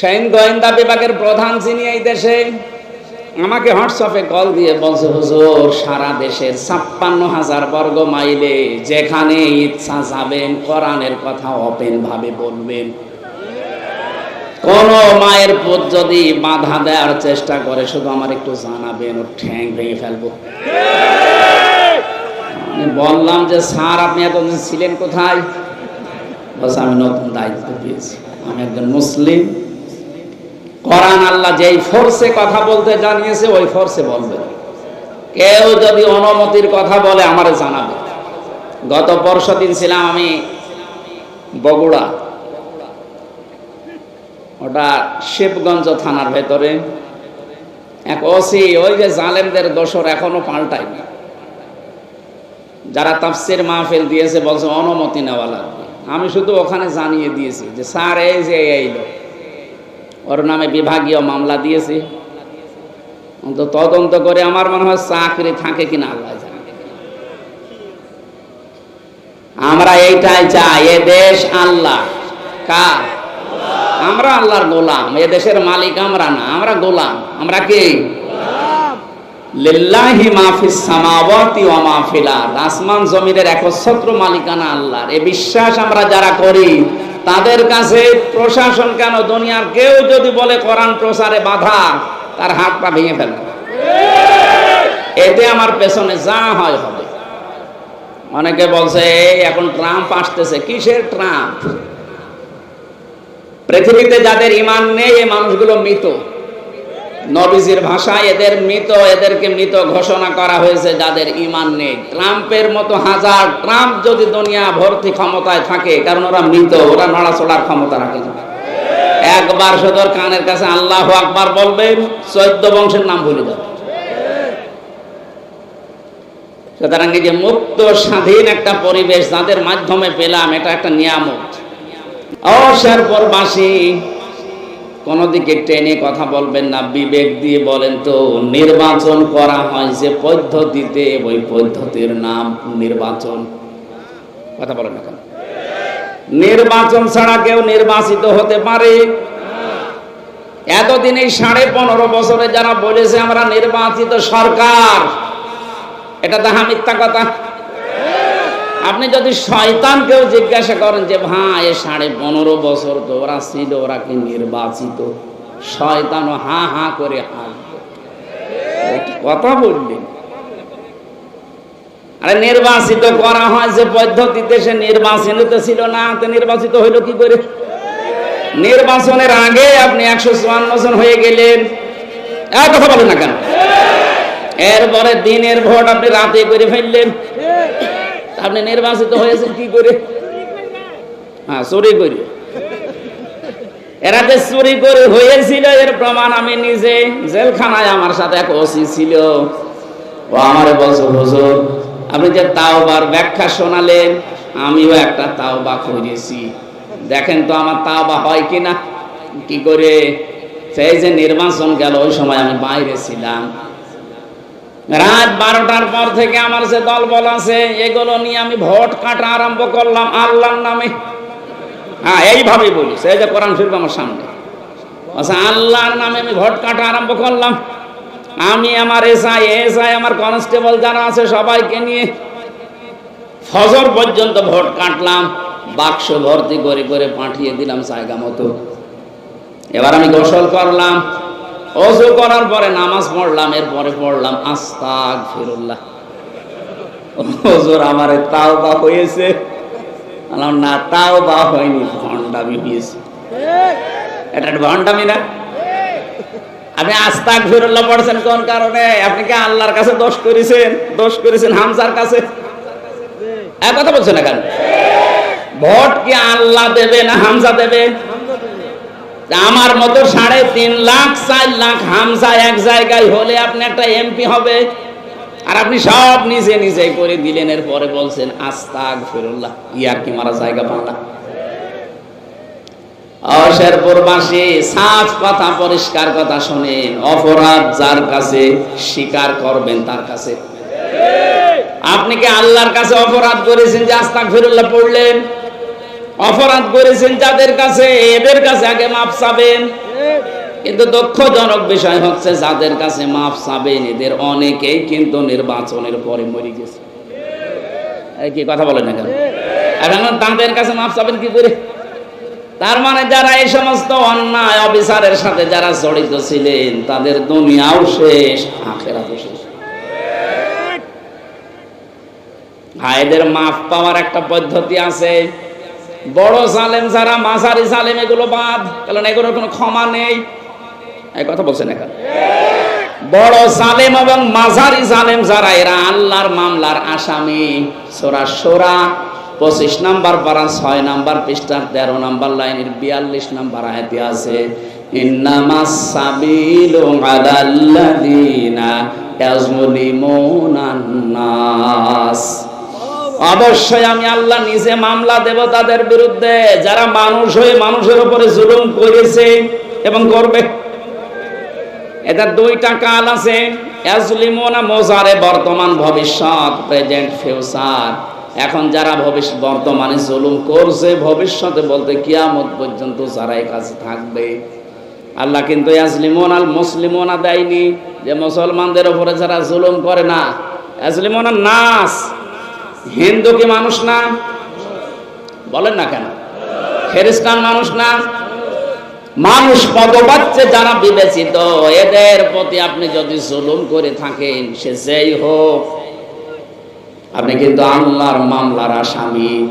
সেন গোয়েন্দা বিভাগের প্রধান যিনি এই দেশে, আমাকে হোয়াটসঅ্যাপে কল দিয়ে বলছে, হুজুর, সারা দেশের ছাপ্পান্ন হাজার বর্গ মাইলে যেখানে ইচ্ছা যাবেন, কোরআনের কথা ওপেন ভাবে বলবেন। কোন মায়ের পুত যদি বাধা দেওয়ার চেষ্টা করে, শুধু আমার একটু জানাবেন, ওর ঠ্যাং ভেঙে ফেলব। বললাম যে, স্যার, আপনি এতদিন ছিলেন কোথায়? বলছে, আমি নতুন দায়িত্ব পেয়েছি। আমি একজন মুসলিম। কোরআন আল্লাহ যেই ফোর্সে কথা বলতে জানিয়েছে, ওই ফোর্সে বলবে। কেউ যদি অনুমতির কথা বলে, আমারে জানাবে। গত পরশু দিন ছিলাম আমি বগুড়া। ওটা শিবগঞ্জ থানার ভেতরে। এক ওসি, ওই যে জালেমদের দোসর এখনও পাল্টায়নি। যারা তাফসির মাহফিল দিয়েছে, বলছে অনুমতি নেওয়া লাগবে। আমি শুধু ওখানে জানিয়ে দিয়েছি যে, স্যার, এই যে, এই লোক। ওর নামে বিভাগীয় মামলা দিয়েছি। তো তদন্ত করে আমার মনে হয় চাকরি থাকে কিনা আল্লাহ আমরা এইটাই চাই, এ দেশ আল্লাহ। কার? আমরা আল্লাহর গোলাম, এ দেশের মালিক আমরা না, আমরা গোলাম। আমরা কি? আসমান জমিনের একচ্ছত্র মালিকানা আল্লাহর। এই বিশ্বাস আমরা যারা করি তাদের কাছে প্রশাসন কেন দুনিয়ার কেউ যদি বলে কোরআন প্রচারে বাধা, তার হাত পা ভেঙে ফেলবে। এতে আমার পেছনে যা হয় হবে। অনেকে বলছে এখন ট্রাম্প আসতেছে। কিসের ট্রাম্প? পৃথিবীতে যাদের ইমান নেই, এই মানুষগুলো মৃত। নবীজির ভাষায় এদের মৃত, এদেরকে মৃত ঘোষণা করা হয়েছে যাদের ইমান নেই। ট্রাম্পের মতো হাজার ট্রাম্প যদি দুনিয়া ভর্তি ক্ষমতায় থাকে, কারণ ওরা মৃত, ওরা নড়াচড়ার ক্ষমতা রাখে একবার ওর কানের কাছে আল্লাহ আকবার বলবেন, চৈদ্দ বংশের নাম ভুলে যাবে। সুতরাং এই যে মুক্ত, স্বাধীন একটা পরিবেশ যাদের মাধ্যমে পেলাম, এটা একটা নিয়ামত। অশেরপুরবাসী কোন দিকে টেনে কথা বলবেন না, বিবেক দিয়ে বলেন তো, নির্বাচন করা হয় যে পদ্ধতিতে, ওই পদ্ধতির নাম নির্বাচন। কথা বলেন না নির্বাচন ছাড়া কেউ নির্বাচিত হতে পারে। এতদিন এই সাড়ে পনেরো বছরে যারা বলেছে আমরা নির্বাচিত সরকার, এটা দেখা মিথ্যা কথা। আপনি যদি শয়তানকেও জিজ্ঞাসা করেন যে ভাই এ সাড়ে পনেরো বছর তো ওরা ছিল, ওরা কি নির্বাচিত? শয়তানও হা হা করে হাসবে কথা বললেন। আরে, নির্বাচিত করা হয় যে পদ্ধতিতে সে নির্বাচিত ছিল না নির্বাচিত হইল কি করে? নির্বাচনের আগে আপনি একশো চুয়ান্ন জন হয়ে গেলেন। এক কথা বলেন না কেন? এরপরে দিনের ভোট আপনি রাতে করে ফেললেন। আপনি নির্বাচিত হয়েছেন কি করে? হ্যাঁ চুরি করে। এরা যে চুরি করে হয়েছিল, এর প্রমাণ আমি নিজে জেলখানায় আমার সাথে এক ওসি ছিল। ও আমারে বলছো, হুজুর, আপনি যে তাওবার ব্যাখ্যা শোনালেন, আমিও একটা তাওবা করেছি দেখেন তো আমার তাওবা হয় কিনা? কি করে? সেই যে নির্বাচন গেল, ওই সময় আমি বাইরে ছিলাম। রাত বারোটার পর থেকে আমার যে দল বল আছে, এগুলো নিয়ে আমি ভোট কাটা আরম্ভ করলাম আল্লাহর নামে। হ্যাঁ এইভাবেই বলি, সেই যে কোরআন শরীফ আমার সামনে। আচ্ছা আল্লাহর নামে আমি ভোট কাটা আরম্ভ করলাম। আমি আমার এসআই এসআই আমার কনস্টেবল যারা আছে সবাইকে নিয়ে ফজর পর্যন্ত ভোট কাটলাম, বাক্স ভর্তি করে করে পাঠিয়ে দিলাম জায়গা মতো। এবার আমি গোসল করলাম অজু করার পরে নামাজ পড়লাম, এরপরে পড়লাম আস্তাক ফিরুল্লাহ হজুর আমার তাও বা হয়েছে না তাও বা হয়নি, ভণ্ডামি হয়েছে এটা ভণ্ডামি না? আপনি আস্তাক ফিরুল্লাহ পড়ছেন কোন কারণে? আপনি কি আল্লাহর কাছে দোষ করেছেন? দোষ করেছেন হামসার কাছে? কথা বলছেন না কেন? ভোট কি আল্লাহ দেবে না হামসা দেবে? আমার মতো সাড়ে তিন লাখ, চার লাখ হামসা এক জায়গায় হলে আপনি একটা এমপি হবে। আর আপনি সব নিজে নিজে করে দিলেন এর পরে বলছেন আস্তাক ফিরুল্লাহ ইয়ার কি মারা জায়গা পাল্লা অশেরপুরবাসী সাফ কথা, পরিষ্কার কথা শোনেন, অপরাধ যার কাছে স্বীকার করবেন তার কাছে। আপনি কি আল্লাহর কাছে অপরাধ করেছেন যে আস্তাক ফিরুল্লাহ পড়লেন? অপরাধ করেছেন যাদের কাছে, এদের কাছে আগে মাপ চাবেন। কিন্তু দুঃখজনক বিষয় হচ্ছে, যাদের কাছে মাফ চাবেন, এদের অনেকেই কিন্তু নির্বাচনের পরে মরে গেছে। কি কথা বলেন এখন তাদের কাছে মাফ চাবেন কি করে? তার মানে যারা এই সমস্ত অন্যায় অবিচারের সাথে যারা জড়িত ছিলেন, তাদের দুনিয়াও শেষ, আখেরাতও শেষ। ভাইদের মাফ পাওয়ার একটা পদ্ধতি আছে। বড় জালেম যারা, মাঝারি জালেম, এগুলো বাদ। কারণ এগুলোর কোনো ক্ষমা নেই। এই কথা বলছেন এখন। বড় সালেম এবং মাঝারি সালেম যারা, এরা আল্লাহর মামলার আসামি। সোরা সোরা পঁচিশ নাম্বার পারা ছয় নাম্বার পৃষ্ঠার, তেরো নাম্বার লাইনের, বিয়াল্লিশ নাম্বার আয়াতে আছে আলাল্লাযিনা অবশ্যই আমি আল্লাহ নিজে মামলা দেব তাদের বিরুদ্ধে। যারা মানুষ হয়ে মানুষের উপরে জুলুম করেছে এবং করবে। এটা দুইটা কাল আছে। ইয়াজলিমুনা মোজারে বর্তমান ভবিষ্যৎ, প্রেজেন্ট ফিউচার। এখন যারা ভবিষ্যৎ বর্তমানে জুলুম করছে ভবিষ্যতে বলতে কিয়ামত পর্যন্ত যারা এই কাছে থাকবে। আল্লাহ কিন্তু ইয়াজলিমুন আল মুসলিমুনা দেয়নি। যে মুসলমানদের উপরে যারা জুলুম করে না ইয়াজলিমুনা নাস। হিন্দু কি মানুষ না? বলেন না কেন? খ্রিস্টান মানুষ না? মানুষ পদবাচ্চে যারা বিবেচিত, এদের প্রতি আপনি যদি জুলুম করে থাকেন, সে যেই হোক। আপনি কিন্তু আল্লাহর মামলার আসামি।